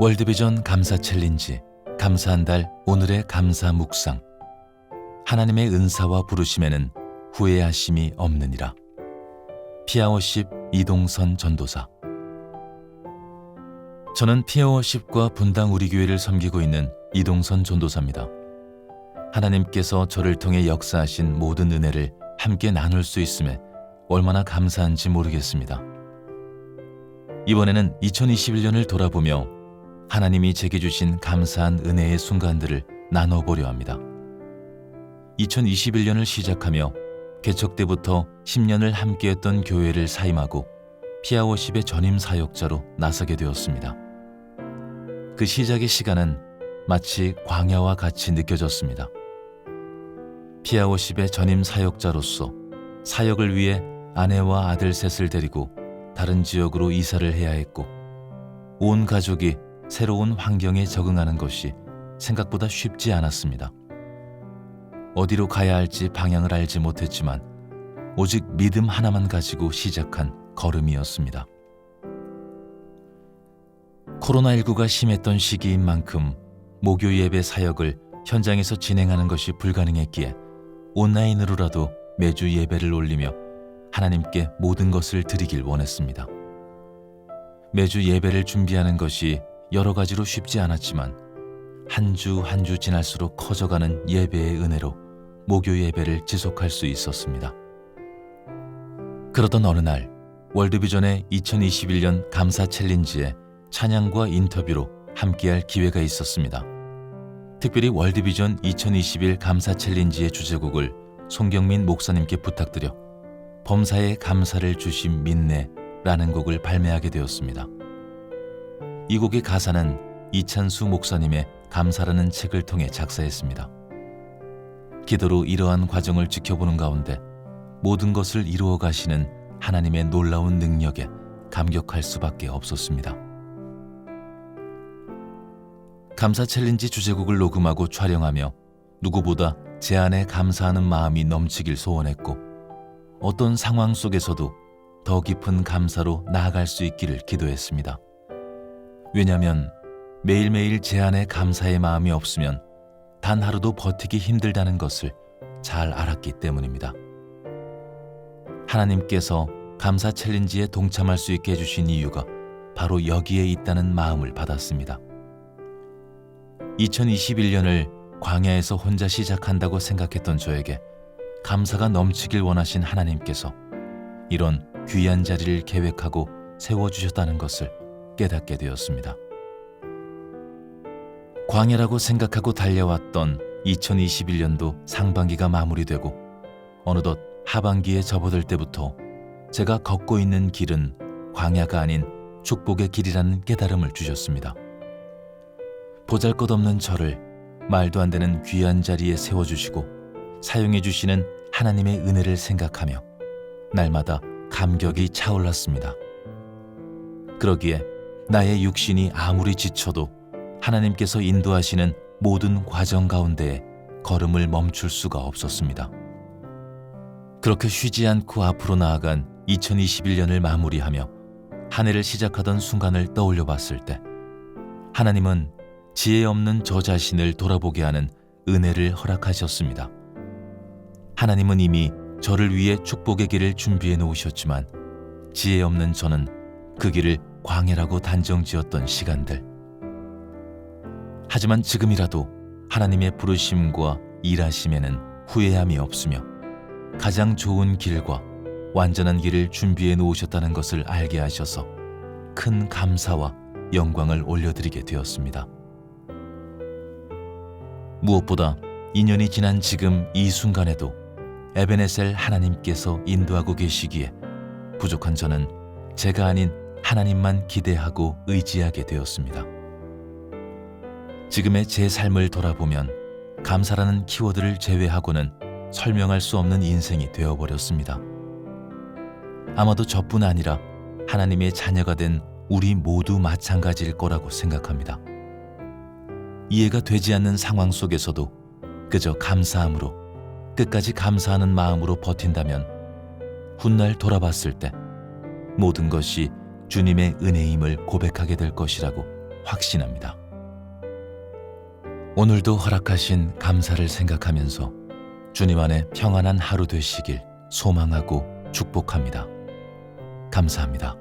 월드비전 감사 챌린지 감사한 달 오늘의 감사 묵상 하나님의 은사와 부르심에는 후회하심이 없느니라 피아워십 이동선 전도사 저는 피아워십과 분당 우리 교회를 섬기고 있는 이동선 전도사입니다. 하나님께서 저를 통해 역사하신 모든 은혜를 함께 나눌 수 있음에 얼마나 감사한지 모르겠습니다. 이번에는 2021년을 돌아보며 하나님이 제게 주신 감사한 은혜의 순간들을 나눠보려 합니다. 2021년을 시작하며 개척 때부터 10년을 함께했던 교회를 사임하고 피아워십의 전임 사역자로 나서게 되었습니다. 그 시작의 시간은 마치 광야와 같이 느껴졌습니다. 피아워십의 전임 사역자로서 사역을 위해 아내와 아들 셋을 데리고 다른 지역으로 이사를 해야 했고 온 가족이 새로운 환경에 적응하는 것이 생각보다 쉽지 않았습니다. 어디로 가야 할지 방향을 알지 못했지만 오직 믿음 하나만 가지고 시작한 걸음이었습니다. 코로나19가 심했던 시기인 만큼 모교 예배 사역을 현장에서 진행하는 것이 불가능했기에 온라인으로라도 매주 예배를 올리며 하나님께 모든 것을 드리길 원했습니다. 매주 예배를 준비하는 것이 여러 가지로 쉽지 않았지만 한주 한주 지날수록 커져가는 예배의 은혜로 모교 예배를 지속할 수 있었습니다. 그러던 어느 날 월드비전의 2021년 감사 챌린지에 찬양과 인터뷰로 함께할 기회가 있었습니다. 특별히 월드비전 2021 감사 챌린지의 주제곡을 송경민 목사님께 부탁드려 범사에 감사를 주심 믿네라는 곡을 발매하게 되었습니다. 이 곡의 가사는 이찬수 목사님의 감사라는 책을 통해 작사했습니다. 기도로 이러한 과정을 지켜보는 가운데 모든 것을 이루어 가시는 하나님의 놀라운 능력에 감격할 수밖에 없었습니다. 감사 챌린지 주제곡을 녹음하고 촬영하며 누구보다 제 안에 감사하는 마음이 넘치길 소원했고 어떤 상황 속에서도 더 깊은 감사로 나아갈 수 있기를 기도했습니다. 왜냐하면 매일매일 제 안에 감사의 마음이 없으면 단 하루도 버티기 힘들다는 것을 잘 알았기 때문입니다. 하나님께서 감사 챌린지에 동참할 수 있게 해주신 이유가 바로 여기에 있다는 마음을 받았습니다. 2021년을 광야에서 혼자 시작한다고 생각했던 저에게 감사가 넘치길 원하신 하나님께서 이런 귀한 자리를 계획하고 세워주셨다는 것을 깨닫게 되었습니다. 광야라고 생각하고 달려왔던 2021년도 상반기가 마무리되고 어느덧 하반기에 접어들 때부터 제가 걷고 있는 길은 광야가 아닌 축복의 길이라는 깨달음을 주셨습니다. 보잘 것 없는 저를 말도 안 되는 귀한 자리에 세워주시고 사용해 주시는 하나님의 은혜를 생각하며 날마다 감격이 차올랐습니다. 그러기에 나의 육신이 아무리 지쳐도 하나님께서 인도하시는 모든 과정 가운데에 걸음을 멈출 수가 없었습니다. 그렇게 쉬지 않고 앞으로 나아간 2021년을 마무리하며 한 해를 시작하던 순간을 떠올려 봤을 때 하나님은 지혜 없는 저 자신을 돌아보게 하는 은혜를 허락하셨습니다. 하나님은 이미 저를 위해 축복의 길을 준비해 놓으셨지만 지혜 없는 저는 그 길을 광해라고 단정 지었던 시간들. 하지만 지금이라도 하나님의 부르심과 일하심에는 후회함이 없으며 가장 좋은 길과 완전한 길을 준비해 놓으셨다는 것을 알게 하셔서 큰 감사와 영광을 올려드리게 되었습니다. 무엇보다 2년이 지난 지금 이 순간에도 에베네셀 하나님께서 인도하고 계시기에 부족한 저는 제가 아닌 하나님만 기대하고 의지하게 되었습니다. 지금의 제 삶을 돌아보면 감사라는 키워드를 제외하고는 설명할 수 없는 인생이 되어버렸습니다. 아마도 저뿐 아니라 하나님의 자녀가 된 우리 모두 마찬가지일 거라고 생각합니다. 이해가 되지 않는 상황 속에서도 그저 감사함으로 끝까지 감사하는 마음으로 버틴다면 훗날 돌아봤을 때 모든 것이 주님의 은혜임을 고백하게 될 것이라고 확신합니다. 오늘도 허락하신 감사를 생각하면서 주님 안에 평안한 하루 되시길 소망하고 축복합니다. 감사합니다.